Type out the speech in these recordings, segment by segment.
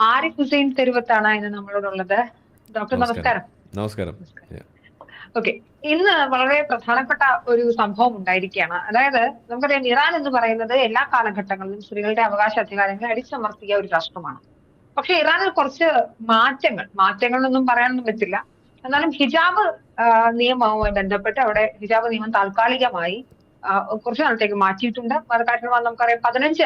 ആരിഫ് ഹുസൈൻ തെരുവത്താണ് ഇന്ന് നമ്മളോടുള്ളത്? ഡോക്ടർ നമസ്കാരം. നമസ്കാരം. ഓക്കെ. ഇന്ന് വളരെ പ്രധാനപ്പെട്ട ഒരു സംഭവം ഉണ്ടായിരിക്കുകയാണ്. അതായത് നമുക്കറിയാം ഇറാൻ എന്ന് പറയുന്നത് എല്ലാ കാലഘട്ടങ്ങളിലും സ്ത്രീകളുടെ അവകാശ അധികാരങ്ങൾ അടിച്ചമർത്തിയ ഒരു രാഷ്ട്രമാണ്. പക്ഷെ ഇറാനിൽ കുറച്ച് മാറ്റങ്ങൾ മാറ്റങ്ങളൊന്നും പറയാനൊന്നും പറ്റില്ല. എന്നാലും ഹിജാബ് നിയമവുമായി ബന്ധപ്പെട്ട് അവിടെ ഹിജാബ് നിയമം താൽക്കാലികമായി കുറച്ചു നാളത്തേക്ക് മാറ്റിയിട്ടുണ്ട്. കാരണം നമുക്കറിയാം പതിനഞ്ച്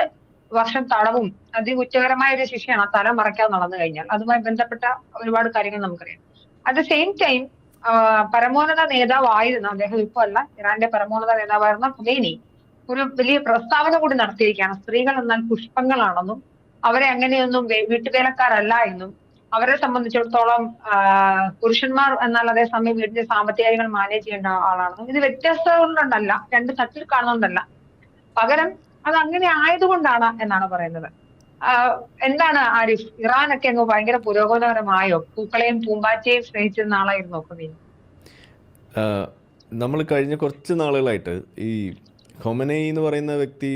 വർഷം തടവും അതികുറ്റകരമായ ഒരു ശിക്ഷയാണ് ആ തല മറയ്ക്കാതെ നടന്നു കഴിഞ്ഞാൽ. അതുമായി ബന്ധപ്പെട്ട ഒരുപാട് കാര്യങ്ങൾ നമുക്കറിയാം. അറ്റ് ദ സെയിം ടൈം പരമോന്നത നേതാവായിരുന്ന അദ്ദേഹം ഇപ്പൊ അല്ല ഇറാന്റെ പരമോന്നത നേതാവായിരുന്ന ഖുമേനി ഒരു വലിയ പ്രസ്താവന കൂടി നടത്തിയിരിക്കുകയാണ്. സ്ത്രീകൾ എന്നാൽ പുഷ്പങ്ങളാണെന്നും അവരെ അങ്ങനെയൊന്നും വീട്ടുവേലക്കാരല്ല എന്നും അവരെ സംബന്ധിച്ചിടത്തോളം പുരുഷന്മാർ എന്നാൽ അതേസമയം വീടിന്റെ സാമ്പത്തിക കാര്യങ്ങൾ മാനേജ് ചെയ്യേണ്ട ആളാണെന്നും. ഇത് വ്യത്യസ്തത രണ്ട് തട്ടിൽ കാണുന്നുണ്ടല്ല പകരം അത് അങ്ങനെ ആയതുകൊണ്ടാണ് എന്നാണ് പറയുന്നത്. എന്താണ് ആരിഫ്? ഒക്കെ അങ്ങ് ഭയങ്കര പുരോഗമനപരമായോ? പൂക്കളെയും പൂമ്പാറ്റയും സ്നേഹിച്ചിരുന്ന ആളായിരുന്നു ഖൊമീനി നമ്മൾ കഴിഞ്ഞ കുറച്ച് നാളുകളായിട്ട് ഈ ഹൊമനൈ എന്ന് പറയുന്ന വ്യക്തി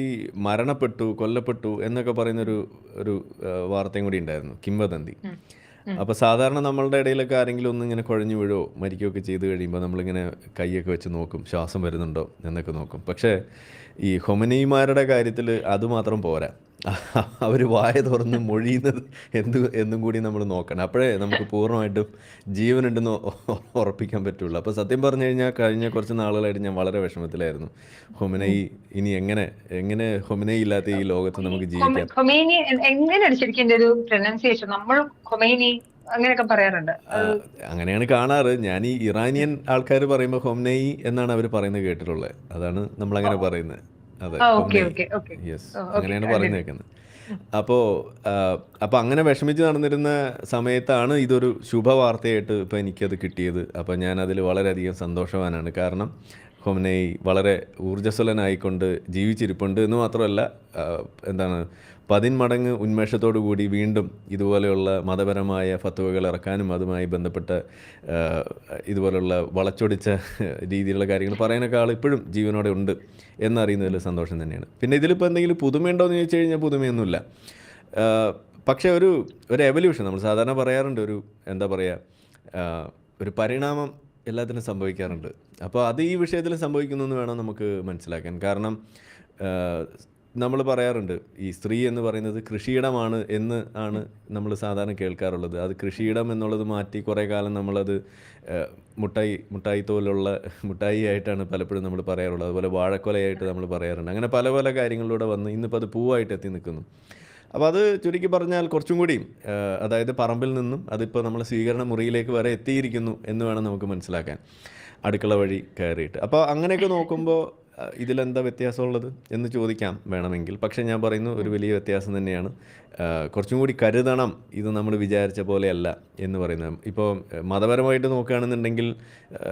മരണപ്പെട്ടു കൊല്ലപ്പെട്ടു എന്നൊക്കെ പറയുന്ന ഒരു ഒരു വാർത്തയും കൂടി ഉണ്ടായിരുന്നു. കിംവദന്തി അപ്പോൾ സാധാരണ നമ്മളുടെ ഇടയിലൊക്കെ ആരെങ്കിലും ഒന്ന് ഇങ്ങനെ കുഴഞ്ഞു വീഴോ മരിക്കുകയൊക്കെ ചെയ്ത് കഴിയുമ്പോൾ നമ്മളിങ്ങനെ കൈയൊക്കെ വെച്ച് നോക്കും ശ്വാസം വരുന്നുണ്ടോ എന്നൊക്കെ നോക്കും. പക്ഷേ ഈ ഹൊമനിമാരുടെ കാര്യത്തിൽ അതുമാത്രം പോരാ. അവർ വായ തുറന്ന് മൊഴിയുന്നത് എന്ത് എന്നും കൂടി നമ്മൾ നോക്കണം. അപ്പോഴേ നമുക്ക് പൂർണമായിട്ടും ജീവനുണ്ടെന്ന് ഉറപ്പിക്കാൻ പറ്റുള്ളൂ. അപ്പോൾ സത്യം പറഞ്ഞു കഴിഞ്ഞാൽ കഴിഞ്ഞ കുറച്ച് നാളുകളായിട്ട് ഞാൻ വളരെ വിഷമത്തിലായിരുന്നു. ഹൊമനൈ ഇനി എങ്ങനെ എങ്ങനെ ഹൊമനൈ ഇല്ലാത്ത ഈ ലോകത്ത് നമുക്ക് ജീവിക്കാം? ശരിക്കും ഒരു പ്രൊനൗൺസിയേഷൻ നമ്മൾ അങ്ങനെയൊക്കെ പറയാറുണ്ട്. അങ്ങനെയാണ് കാണാറ്. ഞാൻ ഈ ഇറാനിയൻ ആൾക്കാർ പറയുമ്പോൾ ഹോംനൈ എന്നാണ് അവർ പറയുന്നത് കേട്ടിട്ടുള്ളത് അതാണ് നമ്മൾ അങ്ങനെ പറയുന്നത്. അതെ യെസ് അങ്ങനെയാണ് പറഞ്ഞു കേൾക്കുന്നത് അപ്പോൾ അപ്പോൾ അങ്ങനെ വിഷമിച്ച് നടന്നിരുന്ന സമയത്താണ് ഇതൊരു ശുഭവാർത്തയായിട്ട് ഇപ്പോൾ എനിക്കത് കിട്ടിയത്. അപ്പോൾ ഞാൻ അതിൽ വളരെയധികം സന്തോഷവാനാണ്. കാരണം ഹൊംനൈ വളരെ ഊർജസ്വലനായിക്കൊണ്ട് ജീവിച്ചിരിപ്പുണ്ട് എന്ന് മാത്രമല്ല എന്താണ് പതിന്മടങ്ങ് ഉന്മേഷത്തോടു കൂടി വീണ്ടും ഇതുപോലെയുള്ള മതപരമായ ഫത്തുവകൾ ഇറക്കാനും അതുമായി ബന്ധപ്പെട്ട ഇതുപോലെയുള്ള വളച്ചൊടിച്ച രീതിയിലുള്ള കാര്യങ്ങൾ പറയാനൊക്കെ ആൾ ഇപ്പോഴും ജീവനോടെ ഉണ്ട് എന്നറിയുന്നതിൽ സന്തോഷം തന്നെയാണ്. പിന്നെ ഇതിലിപ്പോൾ എന്തെങ്കിലും പുതുമയുണ്ടോ എന്ന് ചോദിച്ചു കഴിഞ്ഞാൽ പുതുമയൊന്നുമില്ല. പക്ഷേ ഒരു ഒരു എവല്യൂഷൻ നമ്മൾ സാധാരണ പറയാറുണ്ട് ഒരു എന്താ പറയുക ഒരു പരിണാമം എല്ലാത്തിനും സംഭവിക്കാറുണ്ട്. അപ്പോൾ അത് ഈ വിഷയത്തിൽ സംഭവിക്കുന്നു എന്ന് വേണം നമുക്ക് മനസ്സിലാക്കാൻ. കാരണം നമ്മൾ പറയാറുണ്ട് ഈ സ്ത്രീ എന്ന് പറയുന്നത് കൃഷിയിടമാണ് എന്ന് ആണ് നമ്മൾ സാധാരണ കേൾക്കാറുള്ളത്. അത് കൃഷിയിടം എന്നുള്ളത് മാറ്റി കുറേ കാലം നമ്മളത് മുട്ടായി മുട്ടായി തോലുള്ള മുട്ടായി ആയിട്ടാണ് പലപ്പോഴും നമ്മൾ പറയാറുള്ളത്. അതുപോലെ വാഴക്കൊലയായിട്ട് നമ്മൾ പറയാറുണ്ട്. അങ്ങനെ പല പല കാര്യങ്ങളിലൂടെ വന്ന് ഇന്നിപ്പോൾ അത് പൂവായിട്ട് എത്തി നിൽക്കുന്നു. അപ്പോൾ അത് ചുരുക്കി പറഞ്ഞാൽ കുറച്ചും കൂടി അതായത് പറമ്പിൽ നിന്നും അതിപ്പോൾ നമ്മൾ സ്വീകരണ മുറിയിലേക്ക് വരെ എത്തിയിരിക്കുന്നു എന്ന് വേണം നമുക്ക് മനസ്സിലാക്കാൻ. അടുക്കള വഴി കയറിയിട്ട്. അപ്പോൾ അങ്ങനെയൊക്കെ നോക്കുമ്പോൾ ഇതിലെന്താ വ്യത്യാസമുള്ളത് എന്ന് ചോദിക്കാം വേണമെങ്കിൽ. പക്ഷേ ഞാൻ പറയുന്നു ഒരു വലിയ വ്യത്യാസം തന്നെയാണ്. കുറച്ചും കൂടി കരുതണം. ഇത് നമ്മൾ വിചാരിച്ച പോലെയല്ല എന്ന് പറയുന്നത്. ഇപ്പോൾ മതപരമായിട്ട് നോക്കുകയാണെന്നുണ്ടെങ്കിൽ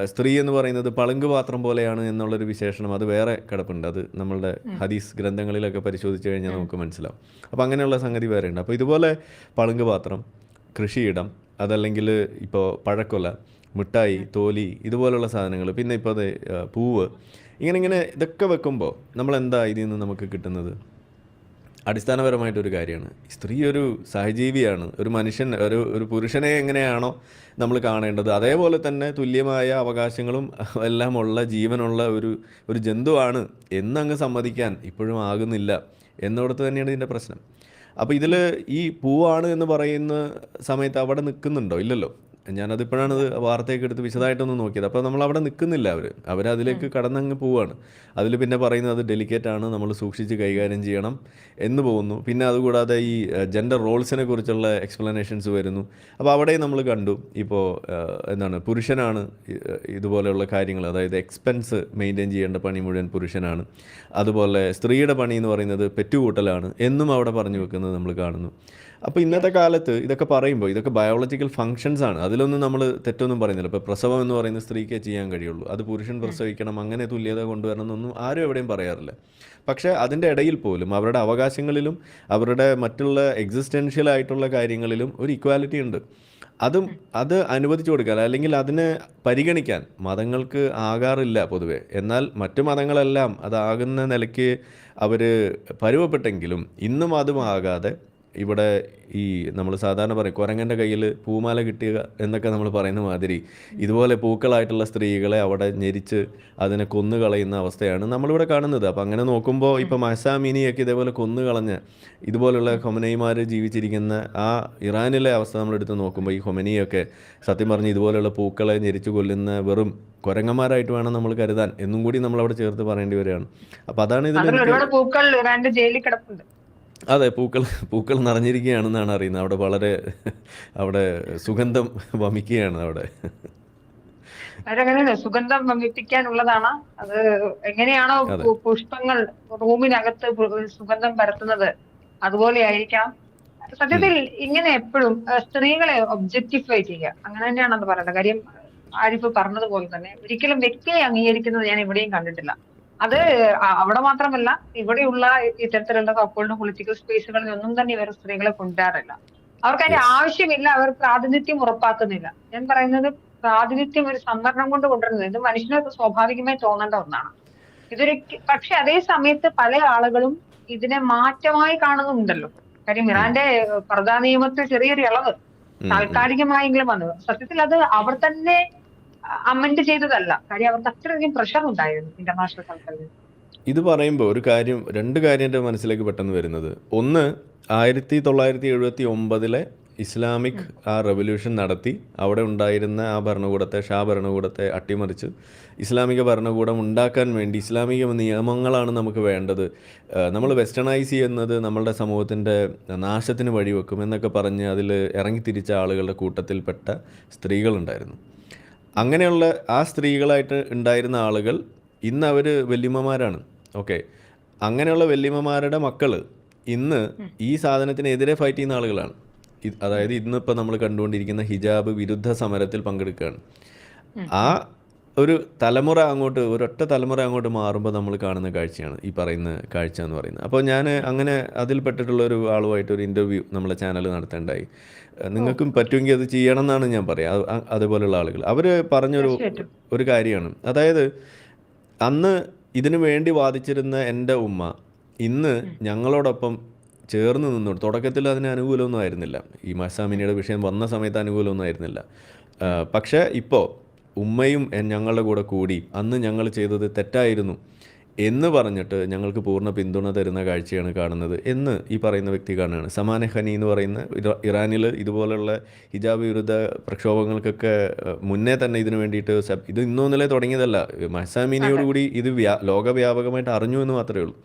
സ്ത്രീ എന്ന് പറയുന്നത് പളുങ്ക് പാത്രം പോലെയാണ് എന്നുള്ളൊരു വിശേഷണം. അത് വേറെ കിടപ്പുണ്ട്. അത് നമ്മളുടെ ഹദീസ് ഗ്രന്ഥങ്ങളിലൊക്കെ പരിശോധിച്ച് കഴിഞ്ഞാൽ നമുക്ക് മനസ്സിലാവും. അപ്പോൾ അങ്ങനെയുള്ള സംഗതി വേറെ ഉണ്ട് അപ്പോൾ ഇതുപോലെ പളുങ്ക് പാത്രം കൃഷിയിടം അതല്ലെങ്കിൽ ഇപ്പോൾ പഴക്കൊല മിഠായി തോലി ഇതുപോലുള്ള സാധനങ്ങൾ. പിന്നെ ഇപ്പോൾ അത് പൂവ് ഇങ്ങനെ ഇങ്ങനെ ഇതൊക്കെ വെക്കുമ്പോൾ നമ്മൾ എന്താ ഇതിൽ നിന്ന് നമുക്ക് കിട്ടുന്നത്? അടിസ്ഥാനപരമായിട്ടൊരു കാര്യമാണ്. സ്ത്രീ ഒരു സഹജീവിയാണ്. ഒരു മനുഷ്യൻ ഒരു ഒരു പുരുഷനെ എങ്ങനെയാണോ നമ്മൾ കാണേണ്ടത്. അതേപോലെ തന്നെ തുല്യമായ അവകാശങ്ങളും എല്ലാം ഉള്ള ജീവനുള്ള ഒരു ഒരു ജന്തുവാണ് എന്നങ്ങ് സമ്മതിക്കാൻ ഇപ്പോഴും ആകുന്നില്ല എന്നിടത്ത് തന്നെയാണ് ഇതിന്റെ പ്രശ്നം. അപ്പോൾ ഇതിൽ ഈ പൂവാണ് എന്ന് പറയുന്ന സമയത്ത് അവിടെ നിൽക്കുന്നുണ്ടോ? ഇല്ലല്ലോ. ഞാനതിപ്പോഴാണ് വാർത്തയൊക്കെ എടുത്ത് വിശദമായിട്ടൊന്ന് നോക്കിയത്. അപ്പോൾ നമ്മൾ അവിടെ നിൽക്കുന്നില്ല അവർ അവരതിലേക്ക് കടന്നങ്ങ് പോവുകയാണ് അതിൽ പിന്നെ പറയുന്നത് അത് ഡെലിക്കേറ്റ് ആണ് നമ്മൾ സൂക്ഷിച്ച് കൈകാര്യം ചെയ്യണം എന്ന് പോകുന്നു. പിന്നെ അതുകൂടാതെ ഈ ജെൻഡർ റോൾസിനെ കുറിച്ചുള്ള എക്സ്പ്ലനേഷൻസ് വരുന്നു. അപ്പോൾ അവിടെ നമ്മൾ കണ്ടു. ഇപ്പോൾ എന്താണ് പുരുഷനാണ് ഇതുപോലെയുള്ള കാര്യങ്ങൾ. അതായത് എക്സ്പെൻസ് മെയിന്റെയിൻ ചെയ്യേണ്ട പണി മുഴുവൻ പുരുഷനാണ്. അതുപോലെ സ്ത്രീയുടെ പണി എന്ന് പറയുന്നത് പെറ്റുകൂട്ടലാണ് എന്നും അവിടെ പറഞ്ഞു വെക്കുന്നത് നമ്മൾ കാണുന്നു. അപ്പോൾ ഇന്നത്തെ കാലത്ത് ഇതൊക്കെ പറയുമ്പോൾ ഇതൊക്കെ ബയോളജിക്കൽ ഫങ്ഷൻസ് ആണ്. അതിലൊന്നും നമ്മൾ തെറ്റൊന്നും പറയുന്നില്ല. ഇപ്പോൾ പ്രസവം എന്ന് പറയുന്ന സ്ത്രീക്കേ ചെയ്യാൻ കഴിയുള്ളൂ. അത് പുരുഷൻ പ്രസവിക്കണം അങ്ങനെ തുല്യത കൊണ്ടുവരണം എന്നൊന്നും ആരും എവിടെയും പറയാറില്ല. പക്ഷേ അതിന്റെ ഇടയിൽ പോലും അവരുടെ അവകാശങ്ങളിലും അവരുടെ മറ്റുള്ള എക്സിസ്റ്റൻഷ്യൽ ആയിട്ടുള്ള കാര്യങ്ങളിലും ഒരു ഇക്വാലിറ്റി ഉണ്ട്. അതും അത് അനുവദിച്ചു കൊടുക്കാൻ അല്ലെങ്കിൽ അതിനെ പരിഗണിക്കാൻ മതങ്ങൾക്ക് ആകാറില്ല പൊതുവെ. എന്നാൽ മറ്റു മതങ്ങളെല്ലാം അതാകുന്ന നിലയ്ക്ക് അവർ പരുവപ്പെട്ടെങ്കിലും ഇന്നും അതും ആകാതെ ഇവിടെ ഈ നമ്മൾ സാധാരണ പറയും കുരങ്ങന്റെ കയ്യിൽ പൂമാല കിട്ടുക എന്നൊക്കെ നമ്മൾ പറയുന്ന മാതിരി ഇതുപോലെ പൂക്കളായിട്ടുള്ള സ്ത്രീകളെ അവിടെ ഞെരിച്ച് അതിനെ കൊന്നു കളയുന്ന അവസ്ഥയാണ് നമ്മളിവിടെ കാണുന്നത്. അപ്പം അങ്ങനെ നോക്കുമ്പോൾ ഇപ്പം മഹസാമിനിയൊക്കെ ഇതേപോലെ കൊന്നു കളഞ്ഞ് ഇതുപോലുള്ള ഹൊമനൈമാർ ജീവിച്ചിരിക്കുന്ന ആ ഇറാനിലെ അവസ്ഥ നമ്മളെടുത്ത് നോക്കുമ്പോൾ ഈ ഹൊമനിയൊക്കെ സത്യം പറഞ്ഞ് ഇതുപോലെയുള്ള പൂക്കളെ ഞെരിച്ച് കൊല്ലുന്ന വെറും കുരങ്ങന്മാരായിട്ട് വേണം നമ്മൾ കരുതാൻ എന്നും കൂടി നമ്മൾ അവിടെ ചേർത്ത് പറയേണ്ടി വരികയാണ്. അപ്പം അതാണ് ഇതിൽ ഒരുപാട് പൂക്കൾ ഇറാന്റെ ജയിലിൽ കിടപ്പുണ്ട്. അതെ പൂക്കൾ പൂക്കൾ നിറഞ്ഞിരിക്കുകയാണെന്നാണ് അറിയുന്നത്. അവിടെ വളരെ അവിടെ സുഗന്ധം വമിക്കുകയാണ് അവിടെ. സുഗന്ധം വമിപ്പിക്കാനുള്ളതാണ്. അത് എങ്ങനെയാണോ പുഷ്പങ്ങൾ റൂമിനകത്ത് സുഗന്ധം പരത്തുന്നത്. അതുപോലെ ആയിരിക്കാം. സത്യത്തിൽ ഇങ്ങനെ എപ്പോഴും സ്ത്രീകളെ ഒബ്ജക്റ്റിഫൈ ചെയ്യുക. അങ്ങനെ തന്നെയാണ് അത് പറയുന്നത്. കാര്യം ആരിഫ് പറഞ്ഞതുപോലെ തന്നെ ഒരിക്കലും വ്യക്തിയെ അംഗീകരിക്കുന്നത് ഞാൻ എവിടെയും കണ്ടിട്ടില്ല. അത് അവിടെ മാത്രമല്ല ഇവിടെയുള്ള ഇത്തരത്തിലുള്ള കപ്പിളിനും പൊളിറ്റിക്കൽ സ്പേസുകളിൽ ഒന്നും തന്നെ ഇവർ സ്ത്രീകളെ കൊണ്ടുവരാറില്ല. അവർക്ക് അതിന്റെ ആവശ്യമില്ല അവർ പ്രാതിനിധ്യം ഉറപ്പാക്കുന്നില്ല. ഞാൻ പറയുന്നത് പ്രാതിനിധ്യം ഒരു സംവരണം കൊണ്ട് കൊണ്ടുവരുന്നത് ഇത് മനുഷ്യന് സ്വാഭാവികമായി തോന്നേണ്ട ഒന്നാണ്. ഇതൊരു പക്ഷെ അതേ സമയത്ത് പല ആളുകളും ഇതിനെ മാറ്റമായി കാണുന്നുണ്ടല്ലോ. കാര്യം ഇറാന്റെ പ്രധാന നിയമത്തിൽ ചെറിയൊരു ഇളവ്. താൽക്കാലികമായെങ്കിലും വന്നത്. സത്യത്തിൽ അത് അവർ തന്നെ അമെന്റ് ചെയ്തതല്ല. കാര്യം അവർക്ക് അത്രയധികം പ്രഷർ ഉണ്ടായിരുന്നു ഇന്റർനാഷണൽ തലത്തിൽ ഇത് പറയുമ്പോൾ ഒരു കാര്യം രണ്ട് കാര്യം എന്റെ മനസ്സിലേക്ക് പെട്ടെന്ന് വരുന്നത്. ഒന്ന് ആയിരത്തി തൊള്ളായിരത്തി എഴുപത്തി ഒമ്പതിലെ ഇസ്ലാമിക് ആ റെവല്യൂഷൻ നടത്തി അവിടെ ഉണ്ടായിരുന്ന ആ ഭരണകൂടത്തെ ഷാ ഭരണകൂടത്തെ അട്ടിമറിച്ച് ഇസ്ലാമിക ഭരണകൂടം ഉണ്ടാക്കാൻ വേണ്ടി ഇസ്ലാമിക നിയമങ്ങളാണ് നമുക്ക് വേണ്ടത്. നമ്മൾ വെസ്റ്റേണൈസ് ചെയ്യുന്നത് നമ്മളുടെ സമൂഹത്തിന്റെ നാശത്തിന് വഴിവെക്കും എന്നൊക്കെ പറഞ്ഞ് അതിൽ ഇറങ്ങിത്തിരിച്ച ആളുകളുടെ കൂട്ടത്തിൽപ്പെട്ട സ്ത്രീകളുണ്ടായിരുന്നു. അങ്ങനെയുള്ള ആ സ്ത്രീകളായിട്ട് ഉണ്ടായിരുന്ന ആളുകൾ ഇന്ന് അവർ വല്യമ്മമാരാണ്. ഓക്കെ. അങ്ങനെയുള്ള വല്യമ്മമാരുടെ മക്കൾ ഇന്ന് ഈ സാധനത്തിനെതിരെ ഫൈറ്റ് ചെയ്യുന്ന ആളുകളാണ്. അതായത് ഇന്നിപ്പോൾ നമ്മൾ കണ്ടുകൊണ്ടിരിക്കുന്ന ഹിജാബ് വിരുദ്ധ സമരത്തിൽ പങ്കെടുക്കുകയാണ്. ആ ഒരു തലമുറ അങ്ങോട്ട് ഒരൊറ്റ തലമുറ അങ്ങോട്ട് മാറുമ്പോൾ നമ്മൾ കാണുന്ന കാഴ്ചയാണ് ഈ പറയുന്ന കാഴ്ച എന്ന് പറയുന്നത്. അപ്പോൾ ഞാൻ അങ്ങനെ അതിൽപ്പെട്ടിട്ടുള്ള ഒരു ആളുമായിട്ട് ഒരു ഇന്റർവ്യൂ നമ്മളെ ചാനൽ നടത്തേണ്ടായി. നിങ്ങൾക്കും പറ്റുമെങ്കിൽ അത് ചെയ്യണം എന്നാണ് ഞാൻ പറയാം അത് അതുപോലെയുള്ള ആളുകൾ. അവർ പറഞ്ഞൊരു. ഒരു കാര്യമാണ്. അതായത് അന്ന് ഇതിനു വേണ്ടി വാദിച്ചിരുന്ന എന്റെ ഉമ്മ ഇന്ന് ഞങ്ങളോടൊപ്പം ചേർന്ന് നിന്നു തുടക്കത്തിൽ അതിന് അനുകൂലമൊന്നും ആയിരുന്നില്ല. ഈ മസാമിനിയുടെ വിഷയം വന്ന സമയത്ത് അനുകൂലമൊന്നും ആയിരുന്നില്ല. പക്ഷേ ഇപ്പോൾ ഉമ്മയും ഞങ്ങളുടെ കൂടെ കൂടി. അന്ന് ഞങ്ങൾ ചെയ്തത് തെറ്റായിരുന്നു എന്ന് പറഞ്ഞിട്ട് ഞങ്ങൾക്ക് പൂർണ പിന്തുണ തരുന്ന കാഴ്ചയാണ് കാണുന്നത് എന്ന് ഈ പറയുന്ന വ്യക്തി കാണുകയാണ്. സമാന ഹനി എന്ന് പറയുന്ന ഇറ- ഇറാനിൽ ഇതുപോലുള്ള ഹിജാബ് വിരുദ്ധ പ്രക്ഷോഭങ്ങൾക്കൊക്കെ മുന്നേ തന്നെ ഇതിനു വേണ്ടിയിട്ട് ഇത് ഇന്നൊന്നിലെ തുടങ്ങിയതല്ല. മഹസാമിനിയോടുകൂടി ഇത് വ്യാ ലോകവ്യാപകമായിട്ട് അറിഞ്ഞു എന്ന് മാത്രമേ ഉള്ളൂ.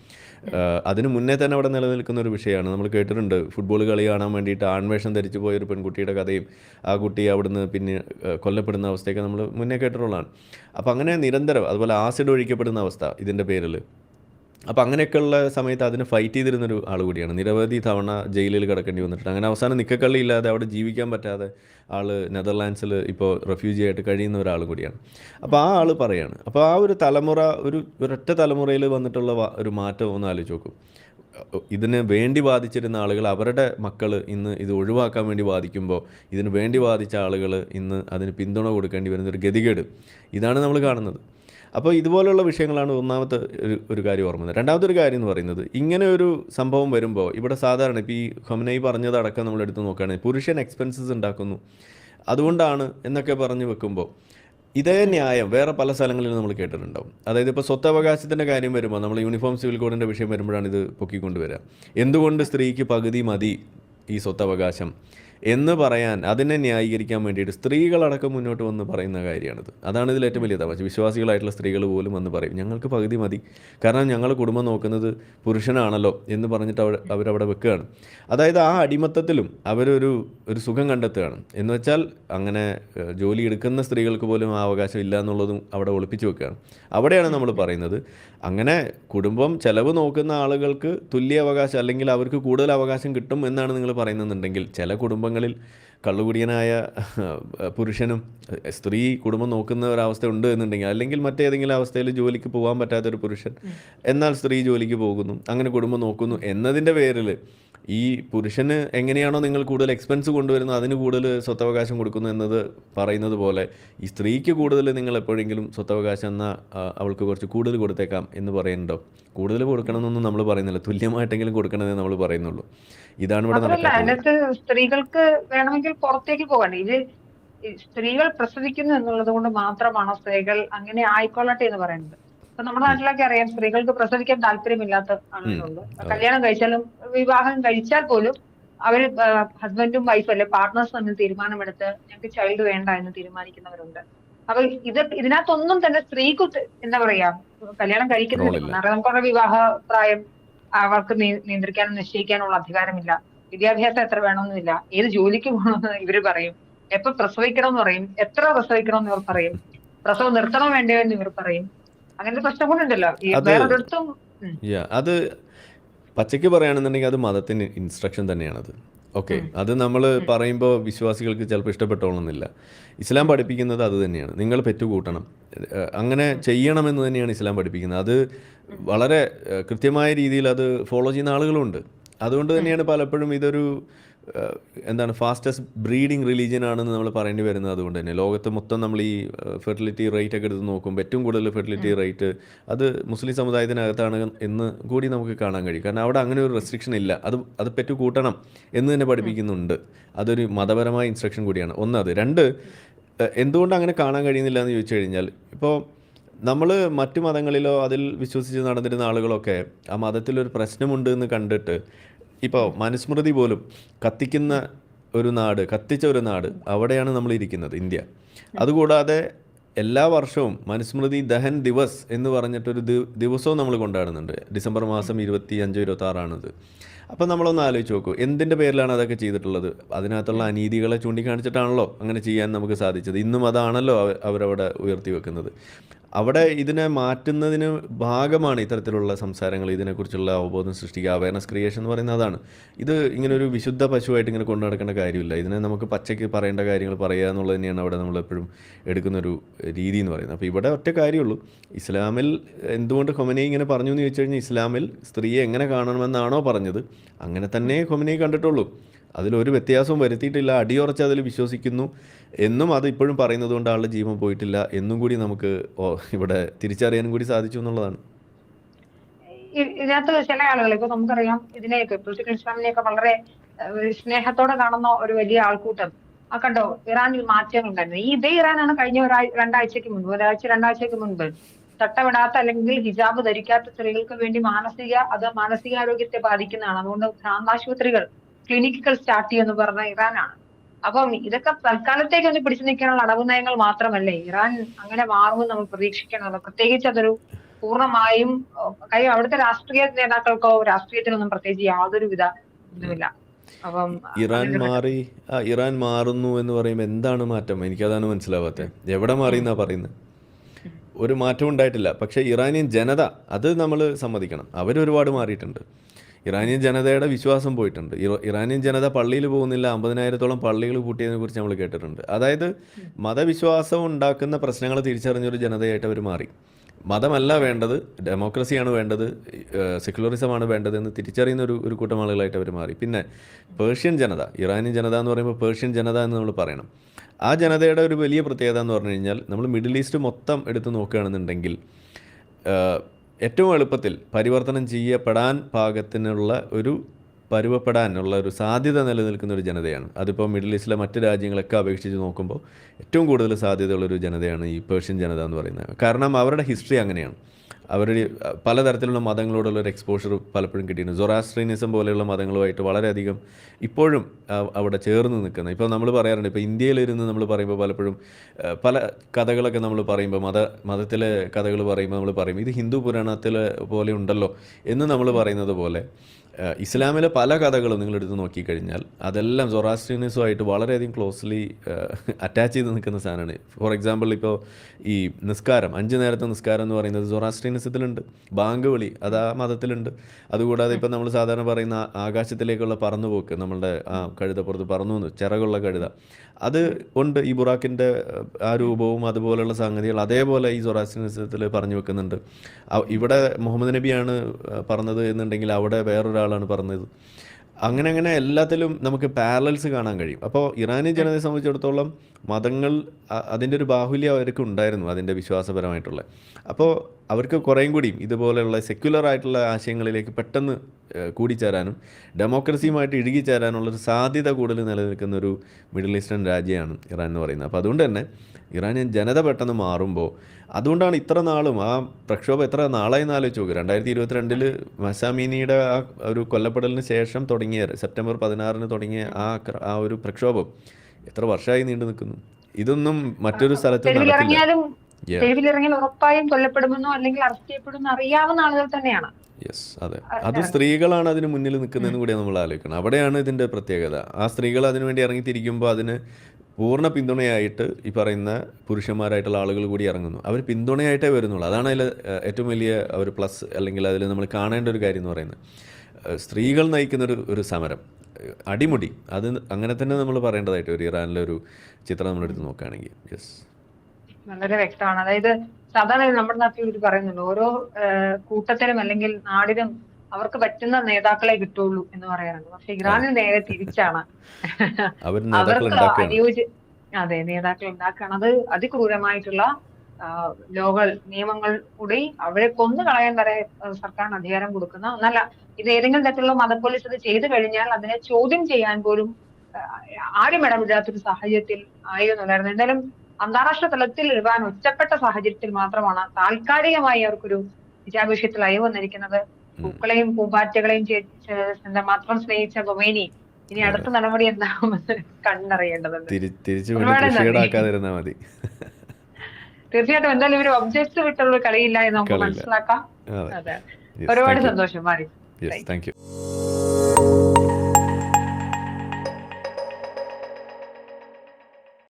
അതിന് മുന്നേ തന്നെ അവിടെ നിലനിൽക്കുന്ന ഒരു വിഷയമാണ്. നമ്മൾ കേട്ടിട്ടുണ്ട് ഫുട്ബോൾ കളി കാണാൻ വേണ്ടിയിട്ട് ആൺവേഷം ധരിച്ചു പോയ ഒരു പെൺകുട്ടിയുടെ കഥയും ആ കുട്ടി അവിടുന്ന് പിന്നെ കൊല്ലപ്പെടുന്ന അവസ്ഥയൊക്കെ നമ്മൾ മുന്നേ കേട്ടിട്ടുള്ളതാണ്. അപ്പോൾ അങ്ങനെ നിരന്തരം അതുപോലെ ആസിഡ് ഒഴിക്കപ്പെടുന്ന അവസ്ഥ ഇതിന്റെ പേരിൽ അപ്പോൾ അങ്ങനെയൊക്കെയുള്ള സമയത്ത് അതിന് ഫൈറ്റ് ചെയ്തിരുന്നൊരു ആൾ കൂടിയാണ്. നിരവധി തവണ ജയിലിൽ കിടക്കേണ്ടി വന്നിട്ടുണ്ട്. അങ്ങനെ അവസാനം നിക്കക്കള്ളി ഇല്ലാതെ അവിടെ ജീവിക്കാൻ പറ്റാതെ ആൾ നെതർലാൻഡ്സിൽ ഇപ്പോൾ റെഫ്യൂജി ആയിട്ട് കഴിയുന്ന ഒരാൾ കൂടിയാണ്. അപ്പോൾ ആ ആൾ പറയാണ്. അപ്പോൾ ആ ഒരു തലമുറ ഒരു ഒരൊറ്റ തലമുറയിൽ വന്നിട്ടുള്ള ഒരു മാറ്റം ഒന്ന് ആലോചിച്ച് നോക്കും. ഇതിന് വേണ്ടി ബാധിച്ചിരുന്ന ആളുകൾ അവരുടെ മക്കൾ ഇന്ന് ഇത് ഒഴിവാക്കാൻ വേണ്ടി ബാധിക്കുമ്പോൾ ഇതിന് വേണ്ടി ബാധിച്ച ആളുകൾ ഇന്ന് അതിന് പിന്തുണ കൊടുക്കേണ്ടി വരുന്ന ഒരു ഗതികേട്. ഇതാണ് നമ്മൾ കാണുന്നത്. അപ്പോൾ ഇതുപോലുള്ള വിഷയങ്ങളാണ് ഒന്നാമത്തെ ഒരു ഒരു കാര്യം ഓർമ്മ. രണ്ടാമത്തെ ഒരു കാര്യം എന്ന് പറയുന്നത് ഇങ്ങനെ ഒരു സംഭവം വരുമ്പോൾ ഇവിടെ സാധാരണ ഇപ്പോൾ ഈ ഹൊമനൈ പറഞ്ഞതടക്കം നമ്മൾ എടുത്ത് നോക്കുകയാണെങ്കിൽ പുരുഷൻ എക്സ്പെൻസസ് ഉണ്ടാക്കുന്നു. അതുകൊണ്ടാണ് എന്നൊക്കെ പറഞ്ഞ് വെക്കുമ്പോൾ ഇതേ ന്യായം വേറെ പല സ്ഥലങ്ങളിലും നമ്മൾ കേട്ടിട്ടുണ്ടാവും. അതായത് ഇപ്പോൾ സ്വത്തവകാശത്തിന്റെ കാര്യം വരുമ്പോൾ നമ്മൾ യൂണിഫോം സിവിൽ കോഡിന്റെ വിഷയം വരുമ്പോഴാണ് ഇത് പൊക്കിക്കൊണ്ടുവരിക എന്തുകൊണ്ട് സ്ത്രീക്ക് പകുതി മതി ഈ സ്വത്തവകാശം? എന്ന് പറയാൻ അതിനെ ന്യായീകരിക്കാൻ വേണ്ടിയിട്ട് സ്ത്രീകളടക്കം മുന്നോട്ട് വന്ന് പറയുന്ന കാര്യമാണിത്. അതാണ് ഇതിൽ ഏറ്റവും വലിയ തമാശ വിശ്വാസികളായിട്ടുള്ള സ്ത്രീകൾ പോലും വന്ന് പറയും ഞങ്ങൾക്ക് പകുതി മതി. കാരണം ഞങ്ങൾ കുടുംബം നോക്കുന്നത് പുരുഷനാണല്ലോ എന്ന് പറഞ്ഞിട്ട് അവർ അവരവിടെ വെക്കുകയാണ്. അതായത് ആ അടിമത്തത്തിലും അവരൊരു ഒരു സുഖം കണ്ടെത്തുകയാണ്. എന്ന് വെച്ചാൽ അങ്ങനെ ജോലി എടുക്കുന്ന സ്ത്രീകൾക്ക് പോലും ആ അവകാശം ഇല്ല എന്നുള്ളതും അവിടെ ഒളിപ്പിച്ചു വെക്കുകയാണ്. അവിടെയാണ് നമ്മൾ പറയുന്നത്. അങ്ങനെ കുടുംബം ചെലവ് നോക്കുന്ന ആളുകൾക്ക് തുല്യ അവകാശം അല്ലെങ്കിൽ അവർക്ക് കൂടുതൽ അവകാശം കിട്ടും എന്നാണ് നിങ്ങൾ പറയുന്നുണ്ടെങ്കിൽ ചില കുടുംബങ്ങളിൽ കള്ളുകുടിയനായ പുരുഷനും സ്ത്രീ കുടുംബം നോക്കുന്ന ഒരവസ്ഥ ഉണ്ട് എന്നുണ്ടെങ്കിൽ അല്ലെങ്കിൽ മറ്റേതെങ്കിലും അവസ്ഥയിൽ ജോലിക്ക് പോകാൻ പറ്റാത്തൊരു പുരുഷൻ എന്നാൽ സ്ത്രീ ജോലിക്ക് പോകുന്നു അങ്ങനെ കുടുംബം നോക്കുന്നു എന്നതിന്റെ പേരിൽ ഈ പുരുഷന് എങ്ങനെയാണോ നിങ്ങൾ കൂടുതൽ എക്സ്പെൻസ് കൊണ്ടുവരുന്നത് അതിന് കൂടുതൽ സ്വത്തവകാശം കൊടുക്കുന്നു എന്നത് പറയുന്നത് പോലെ ഈ സ്ത്രീക്ക് കൂടുതൽ നിങ്ങൾ എപ്പോഴെങ്കിലും സ്വത്തവകാശം എന്നാൽ അവൾക്ക് കുറച്ച് കൂടുതൽ കൊടുത്തേക്കാം എന്ന് പറയുന്നുണ്ടോ? കൂടുതൽ കൊടുക്കണമെന്നൊന്നും നമ്മൾ പറയുന്നില്ല. തുല്യമായിട്ടെങ്കിലും കൊടുക്കണമെന്നേ നമ്മൾ പറയുന്നുള്ളൂ. ഇതാണ് ഇവിടെ അതിനകത്ത് സ്ത്രീകൾക്ക് വേണമെങ്കിൽ പുറത്തേക്ക് പോകണ്ടേ ഇത് സ്ത്രീകൾ പ്രസവിക്കുന്നു എന്നുള്ളത് കൊണ്ട് മാത്രമാണ് സ്ത്രീകൾ അങ്ങനെ ആയിക്കൊള്ളട്ടെ എന്ന് പറയുന്നത്? ഇപ്പൊ നമ്മുടെ നാട്ടിലൊക്കെ അറിയാം സ്ത്രീകൾക്ക് പ്രസവിക്കാൻ താല്പര്യമില്ലാത്ത ആളുകളുണ്ട് കല്യാണം കഴിച്ചാലും വിവാഹം കഴിച്ചാൽ പോലും അവർ ഹസ്ബൻഡും വൈഫും അല്ലെ പാർട്ട്നേഴ്സ് തമ്മിൽ തീരുമാനമെടുത്ത് ഞങ്ങൾക്ക് ചൈൽഡ് വേണ്ട എന്ന് തീരുമാനിക്കുന്നവരുണ്ട്. അപ്പൊ ഇത് ഇതിനകത്തൊന്നും തന്നെ സ്ത്രീക്ക് എന്താ പറയാ കല്യാണം കഴിക്കുന്നില്ല. കാരണം നമുക്കുള്ള വിവാഹ പ്രായം അവർക്ക് നിയന്ത്രിക്കാനും നിശ്ചയിക്കാനുള്ള അധികാരമില്ല. വിദ്യാഭ്യാസം എത്ര വേണമെന്നില്ല. ഏത് ജോലിക്ക് പോകണമെന്ന് ഇവർ പറയും. എപ്പൊ പ്രസവിക്കണം എന്ന് പറയും. എത്ര പ്രസവിക്കണം എന്ന് ഇവർ പറയും. പ്രസവം നിർത്തണം വേണ്ടയോ എന്ന് ഇവർ പറയും. അങ്ങനത്തെ പ്രശ്നം കൊണ്ടുണ്ടല്ലോ അത് വേറൊരിടത്തും യാ അത് പച്ചയ്ക്ക് പറയുകയാണെന്നുണ്ടെങ്കിൽ അത് മതത്തിന് ഇൻസ്ട്രക്ഷൻ തന്നെയാണത്. ഓക്കെ അത് നമ്മൾ പറയുമ്പോൾ വിശ്വാസികൾക്ക് ചിലപ്പോൾ ഇഷ്ടപ്പെട്ടോളണമെന്നില്ല ഇസ്ലാം പഠിപ്പിക്കുന്നത് അത് തന്നെയാണ്. നിങ്ങൾ പെറ്റുകൂട്ടണം. അങ്ങനെ ചെയ്യണമെന്ന് തന്നെയാണ് ഇസ്ലാം പഠിപ്പിക്കുന്നത്. അത് വളരെ കൃത്യമായ രീതിയിൽ അത് ഫോളോ ചെയ്യുന്ന ആളുകളുണ്ട്. അതുകൊണ്ട് തന്നെയാണ് പലപ്പോഴും ഇതൊരു എന്താണ് ഫാസ്റ്റസ്റ്റ് ബ്രീഡിങ് റിലീജിയൻ ആണെന്ന് നമ്മൾ പറയേണ്ടി വരുന്നത് അതുകൊണ്ട് തന്നെ. ലോകത്ത് മൊത്തം നമ്മൾ ഈ ഫെർട്ടിലിറ്റി റേറ്റ് ഒക്കെ എടുത്ത് നോക്കുമ്പോൾ ഏറ്റവും കൂടുതൽ ഫെർട്ടിലിറ്റി റേറ്റ് അത് മുസ്ലിം സമുദായത്തിനകത്താണ് എന്ന് കൂടി നമുക്ക് കാണാൻ കഴിയും. കാരണം അവിടെ അങ്ങനെ ഒരു റെസ്ട്രിക്ഷൻ ഇല്ല. അത് അത് പെറ്റു കൂട്ടണം എന്ന് തന്നെ പഠിപ്പിക്കുന്നുണ്ട്. അതൊരു മതപരമായ ഇൻസ്ട്രക്ഷൻ കൂടിയാണ്. ഒന്നത് രണ്ട് എന്തുകൊണ്ട് അങ്ങനെ കാണാൻ കഴിയുന്നില്ല എന്ന് ചോദിച്ചു കഴിഞ്ഞാൽ ഇപ്പോൾ നമ്മൾ മറ്റു മതങ്ങളിലോ അതിൽ വിശ്വസിച്ച് നടന്നിരുന്ന ആളുകളൊക്കെ ആ മതത്തിലൊരു പ്രശ്നമുണ്ട് എന്ന് കണ്ടിട്ട് ഇപ്പോൾ മനുസ്മൃതി പോലും കത്തിക്കുന്ന ഒരു നാട് കത്തിച്ച ഒരു നാട് അവിടെയാണ് നമ്മൾ ഇരിക്കുന്നത് ഇന്ത്യ. അതുകൂടാതെ എല്ലാ വർഷവും മനുസ്മൃതി ദഹൻ ദിവസ് എന്ന് പറഞ്ഞിട്ടൊരു ദിവസവും നമ്മൾ കൊണ്ടാടുന്നുണ്ട്. ഡിസംബർ മാസം ഇരുപത്തി അഞ്ചോ ഇരുപത്തി ആറാണിത് അപ്പം നമ്മളൊന്ന് ആലോചിച്ച് നോക്കൂ എന്തിന്റെ പേരിലാണ് അതൊക്കെ ചെയ്തിട്ടുള്ളത്? അതിനകത്തുള്ള അനീതികളെ ചൂണ്ടിക്കാണിച്ചിട്ടാണല്ലോ അങ്ങനെ ചെയ്യാൻ നമുക്ക് സാധിച്ചത്. ഇന്നും അതാണല്ലോ അവ- അവരവിടെ ഉയർത്തി വെക്കുന്നത്. അവിടെ ഇതിനെ മാറ്റുന്നതിന് ഭാഗമാണ് ഇത്തരത്തിലുള്ള സംസാരങ്ങൾ ഇതിനെക്കുറിച്ചുള്ള അവബോധം സൃഷ്ടിക്കുക അവയർനെസ് ക്രിയേഷൻ എന്ന് പറയുന്നത് അതാണ്. ഇത് ഇങ്ങനെ ഒരു വിശുദ്ധ പശുവായിട്ട് ഇങ്ങനെ കൊണ്ടു നടക്കേണ്ട കാര്യമില്ല. ഇതിനെ നമുക്ക് പച്ചയ്ക്ക് പറയേണ്ട കാര്യങ്ങൾ പറയുക എന്നുള്ളത് തന്നെയാണ് അവിടെ നമ്മൾ എപ്പോഴും എടുക്കുന്നൊരു രീതി എന്ന് പറയുന്നത്. അപ്പോൾ ഇവിടെ ഒറ്റ കാര്യമുള്ളൂ. ഇസ്ലാമിൽ എന്തുകൊണ്ട് ഖൊമനെ ഇങ്ങനെ പറഞ്ഞു എന്ന് ചോദിച്ചു കഴിഞ്ഞാൽ ഇസ്ലാമിൽ സ്ത്രീയെ എങ്ങനെ കാണണമെന്നാണോ പറഞ്ഞത്. അങ്ങനെ തന്നെ ഖൊമനെ കണ്ടിട്ടുള്ളൂ. അതിലൊരു വ്യത്യാസവും വരുത്തിയിട്ടില്ല. അടിയുറച്ച് അതിൽ വിശ്വസിക്കുന്നു എന്നും അത് ഇപ്പോഴും പറയുന്നത് കൊണ്ട് ആളുടെ ജീവൻ പോയിട്ടില്ല എന്നും കൂടി നമുക്ക് ഇവിടെ തിരിച്ചറിയാനും കൂടി സാധിച്ചു എന്നുള്ളതാണ്. ഇതിനകത്ത് ചില ആളുകൾ ഇപ്പൊ നമുക്കറിയാം ഇതിനെയൊക്കെ പൊളിറ്റിക്കൽ ഇസ്ലാമിനെയൊക്കെ വളരെ സ്നേഹത്തോടെ കാണുന്ന ഒരു വലിയ ആൾക്കൂട്ടം. ആ കണ്ടോ ഇറാനിൽ മാറ്റങ്ങൾ ഉണ്ടായിരുന്നു. ഈ ഇതേ ഇറാനാണ് കഴിഞ്ഞ ഒരാഴ്ച രണ്ടാഴ്ചക്ക് മുൻപ് ഒരാഴ്ച രണ്ടാഴ്ചക്ക് മുൻപ് തട്ടമിടാത്ത അല്ലെങ്കിൽ ഹിജാബ് ധരിക്കാത്ത സ്ത്രീകൾക്ക് വേണ്ടി മാനസിക അത് മാനസികാരോഗ്യത്തെ ബാധിക്കുന്നതാണ്. അതുകൊണ്ട് ഭ്രാന്താശുപത്രികൾ ക്ലിനിക്കുകൾ സ്റ്റാർട്ട് ചെയ്യുമെന്ന് പറഞ്ഞ ഇറാനാണ്. അപ്പം ഇതൊക്കെ തൽക്കാലത്തേക്ക് ഒന്ന് പിടിച്ചു നിൽക്കാനുള്ള അടവ് നയങ്ങൾ മാത്രമല്ലേ? ഇറാൻ അങ്ങനെ മാറുമെന്ന് നമ്മൾ പ്രതീക്ഷിക്കണമല്ലോ. പ്രത്യേകിച്ച് അതൊരു പൂർണമായും കാര്യം അവിടുത്തെ രാഷ്ട്രീയ നേതാക്കൾക്കോ രാഷ്ട്രീയത്തിനൊന്നും പ്രത്യേകിച്ച് യാതൊരു വിധ ഇതുമില്ല. അപ്പം ഇറാൻ മാറി ഇറാൻ മാറുന്നു എന്ന് പറയുമ്പോൾ എന്താണ് മാറ്റം? എനിക്കതാണ് മനസ്സിലാവാത്തത് എവിടെ മാറി എന്നാ പറയുന്നത് ഒരു മാറ്റം ഉണ്ടായിട്ടില്ല. പക്ഷേ ഇറാനിയൻ ജനത അത് നമ്മൾ സമ്മതിക്കണം. അവരൊരുപാട് മാറിയിട്ടുണ്ട്. ഇറാനിയൻ ജനതയുടെ വിശ്വാസം പോയിട്ടുണ്ട്. ഇറ- ഇറാനിയൻ ജനത പള്ളിയിൽ പോകുന്നില്ല അമ്പതിനായിരത്തോളം പള്ളികൾ പൂട്ടിയതിനെ കുറിച്ച് നമ്മൾ കേട്ടിട്ടുണ്ട്. അതായത് മതവിശ്വാസം ഉണ്ടാക്കുന്ന പ്രശ്നങ്ങൾ തിരിച്ചറിഞ്ഞൊരു ജനതയായിട്ട് അവർ മാറി. മതമല്ല വേണ്ടത് ഡെമോക്രസിയാണ് വേണ്ടത് സെക്യുലറിസമാണ് വേണ്ടത് എന്ന് തിരിച്ചറിയുന്ന ഒരു ഒരു കൂട്ടം ആളുകളായിട്ട് അവർ മാറി. പിന്നെ പേർഷ്യൻ ജനത ഇറാനിയൻ ജനത എന്ന് പറയുമ്പോൾ പേർഷ്യൻ ജനത എന്ന് നമ്മൾ പറയണം. ആ ജനതയുടെ ഒരു വലിയ പ്രത്യേകത എന്ന് പറഞ്ഞു കഴിഞ്ഞാൽ നമ്മൾ മിഡിൽ ഈസ്റ്റ് മൊത്തം എടുത്ത് നോക്കുകയാണെന്നുണ്ടെങ്കിൽ ഏറ്റവും എളുപ്പത്തിൽ പരിവർത്തനം ചെയ്യപ്പെടാൻ പാകത്തിനുള്ള ഒരു പരുവപ്പെടാനുള്ള ഒരു സാധ്യത നിലനിൽക്കുന്ന ഒരു ജനതയാണ്. അതിപ്പോൾ മിഡിൽ ഈസ്റ്റിലെ മറ്റ് രാജ്യങ്ങളൊക്കെ അപേക്ഷിച്ച് നോക്കുമ്പോൾ ഏറ്റവും കൂടുതൽ സാധ്യതയുള്ളൊരു ജനതയാണ് ഈ പേർഷ്യൻ ജനത എന്ന് പറയുന്നത്. കാരണം അവരുടെ ഹിസ്റ്ററി അങ്ങനെയാണ്. അവർ പലതരത്തിലുള്ള മതങ്ങളോടുള്ള ഒരു എക്സ്പോഷർ പലപ്പോഴും കിട്ടിയിട്ടുണ്ട്. സൊറാസ്ട്രീനിസം പോലെയുള്ള മതങ്ങളുമായിട്ട് വളരെയധികം ഇപ്പോഴും അവിടെ ചേർന്ന് നിൽക്കുന്നത് ഇപ്പോൾ നമ്മൾ പറയാറുണ്ട് ഇപ്പോൾ ഇന്ത്യയിലിരുന്ന് നമ്മൾ പറയുമ്പോൾ പലപ്പോഴും പല കഥകളൊക്കെ നമ്മൾ പറയുമ്പോൾ മത മതത്തിലെ കഥകൾ പറയുമ്പോൾ നമ്മൾ പറയും ഇത് ഹിന്ദു പുരാണത്തിലെ പോലെ ഉണ്ടല്ലോ എന്ന് നമ്മൾ പറയുന്നത് പോലെ ഇസ്ലാമിലെ പല കഥകളും നിങ്ങൾ എടുത്ത് നോക്കിക്കഴിഞ്ഞാൽ അതെല്ലാം സൊറാസ്ട്രീനിസുമായിട്ട് വളരെയധികം ക്ലോസ്ലി അറ്റാച്ച് ചെയ്ത് നിൽക്കുന്ന സാധനമാണ്. ഫോർ എക്സാമ്പിൾ ഇപ്പോൾ ഈ നിസ്കാരം അഞ്ച് നേരത്തെ നിസ്കാരം എന്ന് പറയുന്നത് സൊറാസ്ട്രീനിസത്തിലുണ്ട് ബാങ്ക് വിളി അത് ആ മതത്തിലുണ്ട്. അതുകൂടാതെ ഇപ്പം നമ്മൾ സാധാരണ പറയുന്ന ആകാശത്തിലേക്കുള്ള പറന്നുപോക്ക് നമ്മളുടെ ആ കഴുതപ്പുറത്ത് പറന്നു ചിറകുള്ള കഴുത. അത് ഉണ്ട് ഈ ബുറാക്കിന്റെ ആ രൂപവും അതുപോലെയുള്ള സംഗതികൾ അതേപോലെ ഈ സൊറാസിനിസത്തിൽ പറഞ്ഞു വെക്കുന്നുണ്ട്. ഇവിടെ മുഹമ്മദ് നബിയാണ് പറഞ്ഞത് എന്നുണ്ടെങ്കിൽ അവിടെ വേറൊരാളാണ് പറഞ്ഞത്. അങ്ങനെ അങ്ങനെ എല്ലാത്തിലും നമുക്ക് പാരലൽസ് കാണാൻ കഴിയും. അപ്പോൾ ഇറാനി ജനതയെ സംബന്ധിച്ചിടത്തോളം മതങ്ങൾ അതിന്റെ ഒരു ബാഹുല്യം അവർക്ക് ഉണ്ടായിരുന്നു അതിന്റെ വിശ്വാസപരമായിട്ടുള്ള. അപ്പോൾ അവർക്ക് കുറേയും കൂടിയും ഇതുപോലെയുള്ള സെക്യുലർ ആയിട്ടുള്ള ആശയങ്ങളിലേക്ക് പെട്ടെന്ന് കൂടിച്ചേരാനും ഡെമോക്രസിയുമായിട്ട് ഇഴുകിച്ചേരാനുള്ളൊരു സാധ്യത കൂടുതൽ നിലനിൽക്കുന്ന ഒരു മിഡിൽ ഈസ്റ്റേൺ രാജ്യമാണ് ഇറാൻ എന്ന് പറയുന്നത്. അപ്പോൾ അതുകൊണ്ട് തന്നെ ഇറാനിയൻ ജനത പെട്ടെന്ന് മാറുമ്പോൾ അതുകൊണ്ടാണ് ഇത്ര നാളും ആ പ്രക്ഷോഭം എത്ര നാളായി ആലോചിച്ച് നോക്കുക രണ്ടായിരത്തി ഇരുപത്തിരണ്ടിൽ മസാമിനിയുടെ ആ ഒരു കൊല്ലപ്പെടലിന് ശേഷം തുടങ്ങിയ സെപ്റ്റംബർ പതിനാറിന് തുടങ്ങിയ ആ ആ ഒരു പ്രക്ഷോഭം എത്ര വർഷമായി നീണ്ടു നിൽക്കുന്നു ഇതൊന്നും മറ്റൊരു സ്ഥലത്ത് നടക്കില്ല. തെരുവിലിറങ്ങിയാൽ ഉറപ്പായും കൊല്ലപ്പെടുമെന്നോ അല്ലെങ്കിൽ അറസ്റ്റ് ചെയ്യപ്പെടുമെന്നോ അറിയാവുന്ന ആളുകൾ തന്നെയാണ്. യെസ് അതെ. അത് സ്ത്രീകളാണ് അതിന് മുന്നിൽ നിൽക്കുന്നതെന്ന് കൂടി നമ്മൾ ആലോചിക്കണം അവിടെയാണ് ഇതിന്റെ പ്രത്യേകത. ആ സ്ത്രീകൾ അതിനുവേണ്ടി ഇറങ്ങിത്തിരിക്കുമ്പോൾ അതിന് പൂർണ പിന്തുണയായിട്ട് ഈ പറയുന്ന പുരുഷന്മാരായിട്ടുള്ള ആളുകൾ കൂടി ഇറങ്ങുന്നു. അവർ പിന്തുണയായിട്ടേ വരുന്നുള്ളൂ. അതാണ് അതിൽ ഏറ്റവും വലിയ ഒരു പ്ലസ് അല്ലെങ്കിൽ അതിൽ നമ്മൾ കാണേണ്ട ഒരു കാര്യം എന്ന് പറയുന്നത്. സ്ത്രീകൾ നയിക്കുന്ന ഒരു ഒരു സമരം. അടിമുടി. അത് അങ്ങനെ തന്നെ നമ്മൾ പറയേണ്ടതായിട്ട് ഒരു ഇറാനിലെ ഒരു ചിത്രം നമ്മളെടുത്ത് നോക്കുകയാണെങ്കിൽ. യെസ് വളരെ വ്യക്തമാണ്. അതായത് സാധാരണ നമ്മുടെ നാട്ടിൽ ഇവർ പറയുന്നുണ്ട് ഓരോ കൂട്ടത്തിനും അല്ലെങ്കിൽ നാടിനും അവർക്ക് പറ്റുന്ന നേതാക്കളെ കിട്ടുള്ളൂ എന്ന് പറയാറുണ്ട്. പക്ഷെ ഇറാനിൽ നേരെ തിരിച്ചാണ്. അവർക്ക് അനുയോജ്യ അതെ നേതാക്കൾ ഉണ്ടാക്കുകയാണ്. അത് അതിക്രൂരമായിട്ടുള്ള ലോക നിയമങ്ങൾ കൂടി അവരെ കൊന്നു കളയാൻ വരെ സർക്കാരിന് അധികാരം കൊടുക്കുന്ന നല്ല ഇത് ഏതെങ്കിലും തരത്തിലുള്ള മതപോലീസ് ഇത് ചെയ്തു കഴിഞ്ഞാൽ അതിനെ ചോദ്യം ചെയ്യാൻ പോലും ആരും ഇടപെടാത്തൊരു സാഹചര്യത്തിൽ ആയിരുന്നു എന്തായാലും അന്താരാഷ്ട്ര തലത്തിൽ എഴുതാൻ ഒറ്റപ്പെട്ട സാഹചര്യത്തിൽ മാത്രമാണ് താൽക്കാലികമായി അവർക്കൊരു വിജയാഭിഷേകത്തിൽ അയവ് വന്നിരിക്കുന്നത്. പൂക്കളെയും പൂമ്പാറ്റകളെയും എന്താ മാത്രം സ്നേഹിച്ച ഗൊമേനി ഇനി അടുത്ത നടപടി എന്താകുമെന്ന് കണ്ടറിയേണ്ടതുണ്ട്. മതി. തീർച്ചയായിട്ടും എന്തായാലും ഇവർ ഒബ്ജക്ട്സ് വിട്ടുള്ള കളിയില്ല എന്ന് നമുക്ക് മനസ്സിലാക്കാം. അതെ. ഒരുപാട് സന്തോഷം. മാറി. Thank you.